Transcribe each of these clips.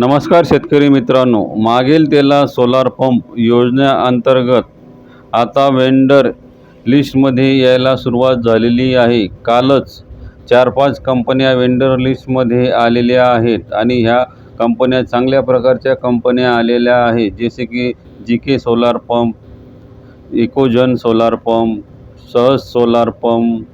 नमस्कार शेतकरी मित्रांनो. मागेल त्याला सोलार पंप योजनेअंतर्गत आता वेंडर लिस्टमध्ये यायला सुरुवात झालेली आहे. कालच चार पाच कंपन्या वेंडर लिस्टमध्ये आलेल्या आहेत आणि ह्या कंपन्या चांगल्या प्रकारच्या कंपन्या आलेल्या आहेत. जसे की G K solar pump Ecozen solar pump Sahaj solar pump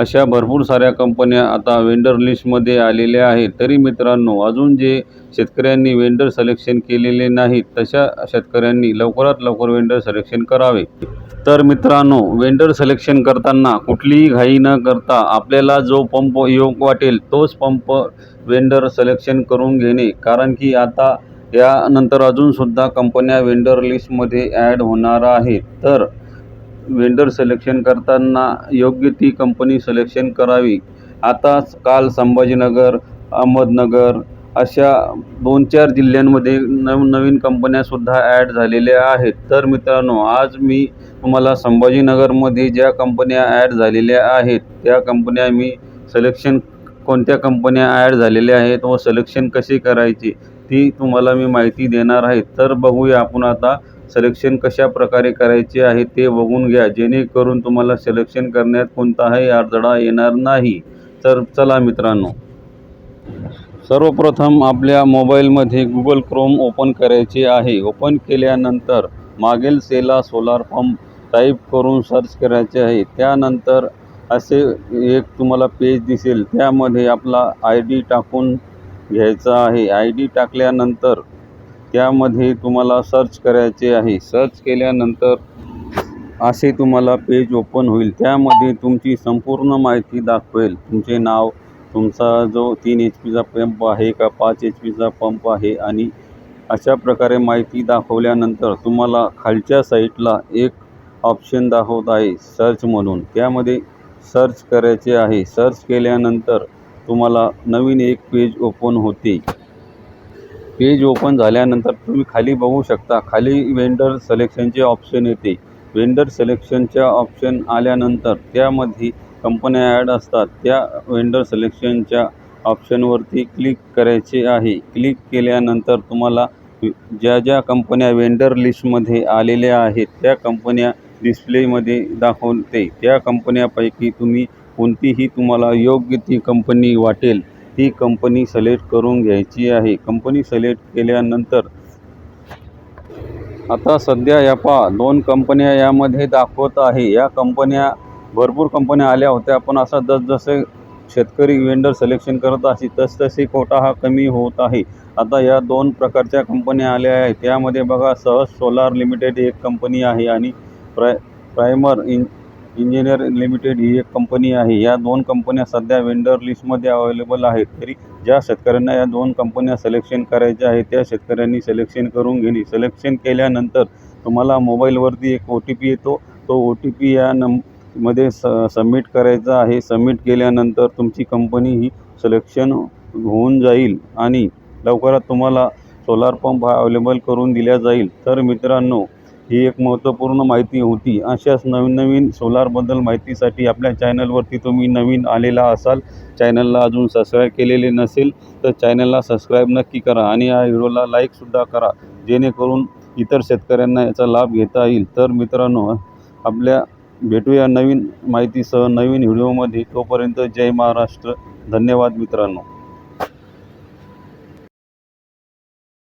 अशा भरपूर साऱ्या कंपन्या आता वेंडर लिस्टमध्ये आलेल्या आहेत. तरी मित्रांनो अजून जे शेतकऱ्यांनी वेंडर सिलेक्शन केलेले नाहीत तशा शेतकऱ्यांनी लवकरात लवकर वेंडर सिलेक्शन करावे. तर मित्रांनो वेंडर सिलेक्शन करताना कुठलीही घाई न करता आपल्याला जो पंप योग वाटेल तोच पंप वेंडर सिलेक्शन करून घेणे. कारण की आता यानंतर अजूनसुद्धा कंपन्या वेंडर लिस्टमध्ये ॲड होणार आहेत. तर वेंडर सिलेक्शन करताना योग्य ती कंपनी सिलेक्शन करावी. आता काल संभाजीनगर अहमदनगर अशा दोन चार जिल्ह्यांमध्ये नवनवीन कंपन्यासुद्धा ॲड झालेल्या आहेत. तर मित्रांनो आज मी तुम्हाला संभाजीनगरमध्ये ज्या कंपन्या ॲड झालेल्या आहेत त्या कंपन्या मी सिलेक्शन कोणत्या कंपन्या ॲड झालेल्या आहेत व सिलेक्शन कसे करायचे ती तुम्हाला मी माहिती देणार आहे. तर बघूया आपण आता सिलेक्शन कशा प्रकारे करायचे आहे ते बघून घ्या. जेणेकरून तुम्हाला सिलेक्शन करण्यात कोणताही अडथळा येणार नाही. तर चला मित्रांनो. सर्वप्रथम आपल्या मोबाईलमध्ये गुगल क्रोम ओपन करायचे आहे. ओपन केल्यानंतर मागील सेला सोलार पंप टाईप करून सर्च करायचे आहे. त्यानंतर असे एक तुम्हाला पेज दिसेल. त्यामध्ये आपला आय डी टाकून घ्यायचा आहे. आय डी टाकल्यानंतर त्यामध्ये तुम्हाला सर्च करायचे आहे. सर्च केल्यानंतर असे तुम्हाला पेज ओपन होईल. त्यामध्ये तुमची संपूर्ण माहिती दाखवेल. तुमचे नाव तुमचा जो तीन एच पीचा पंप आहे का पाच एच पीचा पंप आहे आणि अशा प्रकारे माहिती दाखवल्यानंतर तुम्हाला खालच्या साईटला एक ऑप्शन दाखवत आहे सर्च म्हणून. त्यामध्ये सर्च करायचे आहे. सर्च केल्यानंतर तुम्हाला नवीन एक पेज ओपन होते. पेज ओपन झाल्यानंतर तुम्ही खाली बघू शकता खाली वेंडर सिलेक्शनचे ऑप्शन येते. वेंडर सिलेक्शनच्या ऑप्शन आल्यानंतर त्यामध्ये कंपन्या ॲड असतात. त्या वेंडर सिलेक्शनच्या ऑप्शनवरती क्लिक करायचे आहे. क्लिक केल्यानंतर तुम्हाला ज्या ज्या कंपन्या वेंडर लिस्टमध्ये आलेल्या आहेत त्या कंपन्या डिस्प्लेमध्ये दाखवते. त्या कंपन्यापैकी तुम्ही कोणतीही तुम्हाला योग्य ती कंपनी वाटेल. ती कंपनी सिलेक्ट करून घ्यायची आहे. कंपनी सिलेक्ट केल्यानंतर आता सध्या या पा दोन कंपन्या यामध्ये दाखवत आहे. या कंपन्या भरपूर कंपन्या आल्या होत्या पण असं जसजसे शेतकरी वेंडर सिलेक्शन करत असे तसतसे कोटा हा कमी होत आहे. आता या दोन प्रकारच्या कंपन्या आल्या आहेत. त्यामध्ये बघा सहज सोलार लिमिटेड एक कंपनी आहे आणि प्राय प्रायमर इन इंजिनियर लिमिटेड ही एक कंपनी आहे. या दोन कंपन्या सध्या वेंडर लिस्टमध्ये अवेलेबल आहेत. तरी ज्या शेतकऱ्यांना या दोन कंपन्या सिलेक्शन करायच्या आहेत त्या शेतकऱ्यांनी सिलेक्शन करून घेणे. सिलेक्शन केल्यानंतर तुम्हाला मोबाईलवरती एक ओ टी पी येतो. तो ओ टी पी या नममध्ये स सबमिट करायचा आहे. सबमिट केल्यानंतर तुमची कंपनी ही सिलेक्शन होऊन जाईल आणि लवकरात तुम्हाला सोलार पंप हा अवेलेबल करून दिला जाईल. तर मित्रांनो ही एक महत्त्वपूर्ण माहिती होती. अशाच नवीन नवीन सोलारबद्दल माहितीसाठी आपल्या चॅनलवरती तुम्ही नवीन आलेला असाल चॅनलला अजून सबस्क्राईब केलेले नसेल तर चॅनलला सबस्क्राईब नक्की करा आणि या व्हिडिओला लाईकसुद्धा करा. जेणेकरून इतर शेतकऱ्यांना याचा लाभ घेता येईल. तर मित्रांनो आपल्या भेटूया नवीन माहितीसह नवीन व्हिडिओमध्ये तोपर्यंत जय महाराष्ट्र. धन्यवाद मित्रांनो.